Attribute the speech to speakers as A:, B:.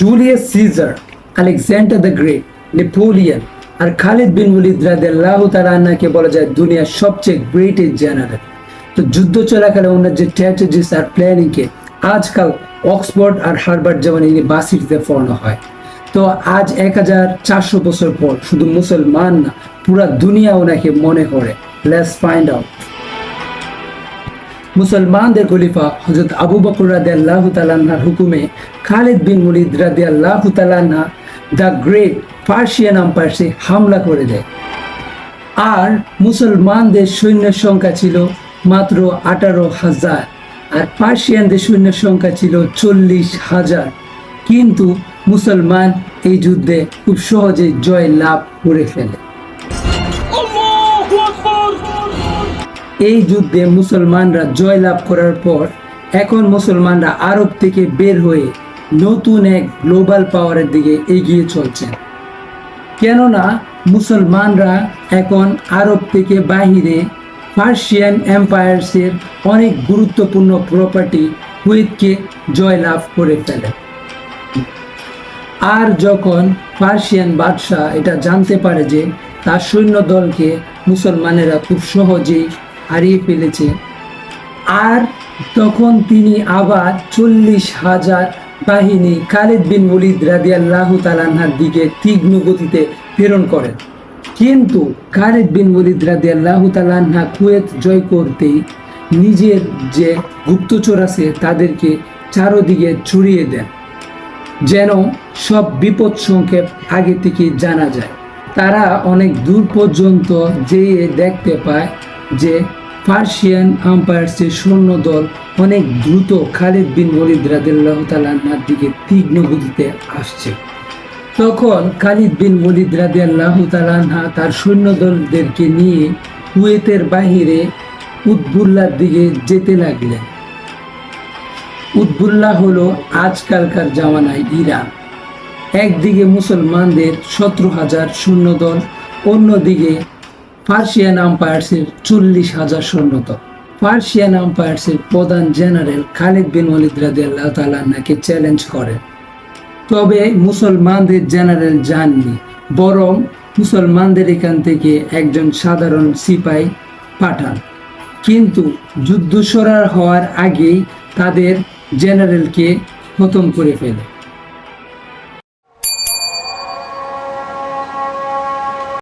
A: Julius Caesar Alexander the great Napoleon R Khalid bin Walid রাদিয়াল্লাহু তাআলা আনহাকে বলা যায় দুনিয়ার সবচেয়ে গ্রেটেস্ট জেনারেল তো যুদ্ধ চলাকালে ওনার যে স্ট্র্যাটেজিস আর প্ল্যানিংকে আজকাল অক্সফোর্ড আর হার্ভার্ড যেমন ইউনিভার্সিটিতে পড়ানো হয়। তো আজ এক হাজার চারশো বছর পর শুধু মুসলমান না, পুরা দুনিয়া ওনাকে মনে করে। লেটস ফাইন্ড আউট মুসলমানদের খলিফা হজরত আবু বকর রাদে আল্লাহ হুকুমে খালিদ বিন মুলিদ রাদে আল্লাহ দ্য গ্রেট পার্সিয়ান আম্পায়ার্সে হামলা করে দেয়। আর মুসলমানদের সৈন্যের সংখ্যা ছিল মাত্র আঠারো হাজার, আর পার্সিয়ানদের সৈন্যের সংখ্যা ছিল চল্লিশ হাজার। কিন্তু মুসলমান এই যুদ্ধে খুব সহজেই জয় লাভ করে ফেলে। এই যুদ্ধে মুসলমানরা জয়লাভ করার পর এখন মুসলমানরা আরব থেকে বের হয়ে নতুন এক গ্লোবাল পাওয়ারের দিকে এগিয়ে চলছেন। কেননা মুসলমানরা এখন আরব থেকে বাহিরে পার্সিয়ান এম্পায়ার্সের অনেক গুরুত্বপূর্ণ প্রপার্টি কুয়েতকে জয়লাভ করে ফেলে। আর যখন পার্সিয়ান বাদশাহ এটা জানতে পারে যে তার সৈন্য দলকে মুসলমানেরা খুব সহজেই হারিয়ে ফেলেছে। আর তখন তিনি আবার চল্লিশ হাজার বাহিনী খালিদ বিন ওলিদ রাদিয়াল্লাহু তালানহার দিকে তীক্ষ্ণ গতিতে প্রেরণ করেন কিন্তু খালিদ বিন ওলিদ রাদিয়াল্লাহু তালানহা কুয়েত জয় করতেই নিজের যে গুপ্তচর আছে তাদেরকে চারোদিকে ছড়িয়ে দেন, যেন সব বিপদ সংক্ষেপ আগে থেকে জানা যায়। তারা অনেক দূর পর্যন্ত যেয়ে দেখতে পায় যে পার্সিয়ান আম্পায়ার্সের সৈন্য দল অনেক দ্রুত খালিদ বিন ওলিদ রাদিল্লাহ তালান্নার দিকে তীক্ষ্ণ গতিতে আসছে। তখন খালিদ বিন ওলিদ রাদিয়াল্লাহ তালান্হা তার সৈন্য দলদেরকে নিয়ে কুয়েতের বাহিরে উদ্বুল্লার দিকে যেতে লাগলেন। উদ্বুল্লাহ হলো আজকালকার জামানায় ইরান। একদিকে মুসলমানদের সতেরো হাজার সৈন্যদল অন্যদিকে পার্সিয়ান আম্পায়ার্সের চল্লিশ হাজার সৈন্যদল পার্সিয়ান আম্পায়ার্সের প্রধান জেনারেল খালিদ বিন ওয়ালিদ রাদি আল্লাহ তালাকে চ্যালেঞ্জ করেন। তবে মুসলমানদের জেনারেল যাননি বরং মুসলমানদের এখান থেকে একজন সাধারণ সিপাই পাঠান। কিন্তু যুদ্ধ সরার হওয়ার আগেই তাদের জেনারেলকে খতম করে ফেলে।